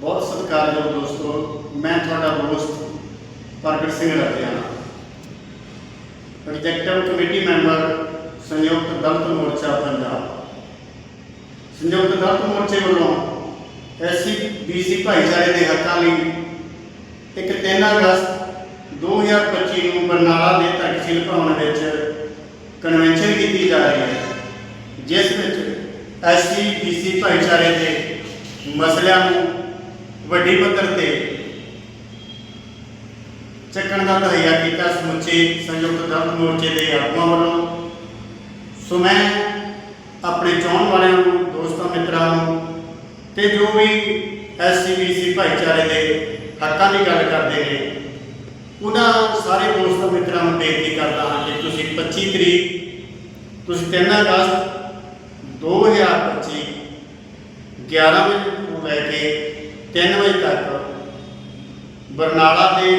ਬਹੁਤ ਸਤਿਕਾਰਯੋਗ ਦੋਸਤੋ, ਮੈਂ ਤੁਹਾਡਾ ਦੋਸਤ Pargat Singh Ratiana. Executive committee member Sanyukt Dalit Morcha Punjab. ਸੰਯੁਕਤ ਦਲਿਤ ਮੋਰਚੇ ਵੱਲੋਂ ਐਸਸੀ ਬੀਸੀ ਭਾਈਚਾਰੇ ਦੇ ਹੱਕਾਂ ਲਈ ਇੱਕ 3 ਅਗਸਤ 2025 ਨੂੰ ਬਰਨਾਲਾ ਦੇ ਤਕਸੀਲ ਭਵਨ ਵਿੱਚ ਕਨਵੈਨਸ਼ਨ ਕੀਤੀ ਜਾ ਰਹੀ ਹੈ, ਜਿਸ ਵਿੱਚ ਐਸਸੀ ਬੀਸੀ ਭਾਈਚਾਰੇ ਦੇ ਮਸਲਿਆਂ ਨੂੰ ਵੱਡੀ ਪੱਧਰ ਤੇ ਚੱਕਣ ਦਾ ਤਹਈਆ ਕੀਤਾ ਸਮੁੱਚੇ ਸੰਯੁਕਤ ਦਲਿਤ ਮੋਰਚੇ ਦੇ ਆਗੂਆਂ ਵੱਲੋਂ। ਸੋ ਮੈਂ ਆਪਣੇ ਚਾਹਣ ਵਾਲਿਆਂ ਨੂੰ, ਦੋਸਤਾਂ ਮਿੱਤਰਾਂ ਨੂੰ ਤੇ ਜੋ ਵੀ ਐਸਸੀਬੀਸੀ ਭਾਈਚਾਰੇ ਦੇ ਹੱਕਾਂ ਦੀ ਗੱਲ ਕਰਦੇ ਨੇ, ਉਹਨਾਂ ਸਾਰੇ ਦੋਸਤਾਂ ਮਿੱਤਰਾਂ ਨੂੰ ਬੇਨਤੀ ਕਰਦਾ ਹਾਂ ਕਿ ਤੁਸੀਂ 25 ਤਰੀਕ, ਤੁਸੀਂ 3 ਅਗਸਤ 2025 11 ਵਜੇ ਤੋਂ ਲੈ ਕੇ 3 ਵਜੇ ਤੱਕ ਬਰਨਾਲਾ ਦੇ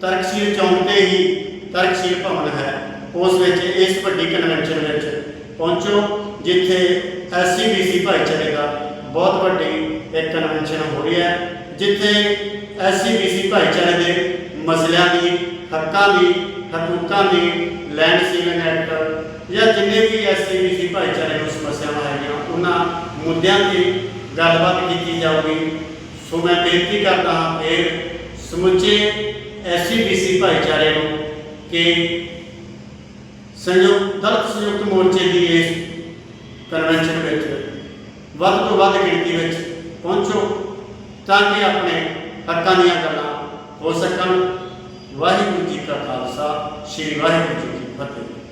ਤਰਕਸ਼ੀਲ ਚੌਂਕ ਤੇ ਹੀ ਤਰਕਸ਼ੀਲ ਭਵਨ ਹੈ। ਉਸ ਵਿੱਚ, ਇਸ ਵੱਡੀ ਕਨਵੈਨਸ਼ਨ ਵਿੱਚ ਪਹੁੰਚੋ, ਜਿੱਥੇ ਐਸਸੀਬੀਸੀ ਭਾਈਚਾਰੇ ਦਾ ਬਹੁਤ ਵੱਡੀ ਇੱਕ ਕਨਵੈਨਸ਼ਨ ਹੋ ਰਹੀ ਹੈ, ਜਿੱਥੇ ਐਸਸੀਬੀਸੀ ਭਾਈਚਾਰੇ ਦੇ ਮਸਲਿਆਂ ਦੀ, ਹੱਕਾਂ ਦੀ, ਹਕੂਕਾਂ ਦੀ ਲੈਂਡ ਸੀਲਿੰਗ ਐਕਟ ਜਾਂ ਜਿੰਨੇ ਵੀ ਐਸਸੀਬੀਸੀ ਭਾਈਚਾਰੇ ਨੂੰ ਸਮੱਸਿਆਵਾਂ ਹੈਗੀਆਂ ਉਹਨਾਂ ਮੁੱਦਿਆਂ ਤੇ ਗੱਲਬਾਤ ਕੀਤੀ ਜਾਊਗੀ। ਸੋ ਮੈਂ ਬੇਨਤੀ ਕਰਦਾ ਹਾਂ ਫਿਰ ਸਮੁੱਚੇ ਐਸਸੀਬੀਸੀ ਭਾਈਚਾਰੇ ਨੂੰ ਕਿ ਸੰਯੁਕਤ ਦਲਿਤ ਸੰਯੁਕਤ ਮੋਰਚੇ ਦੀ ਇਸ ਕਨਵੈਨਸ਼ਨ ਵਿੱਚ ਵੱਧ ਤੋਂ ਵੱਧ ਗਿਣਤੀ ਵਿੱਚ ਪਹੁੰਚੋ ਤਾਂ ਕਿ ਆਪਣੇ ਹੱਕਾਂ ਦੀਆਂ ਗੱਲਾਂ ਹੋ ਸਕਣ। ਵਾਹਿਗੁਰੂ ਜੀ ਕਾ ਖਾਲਸਾ, ਸ੍ਰੀ ਵਾਹਿਗੁਰੂ ਜੀ ਕੀ ਫਤਿਹ।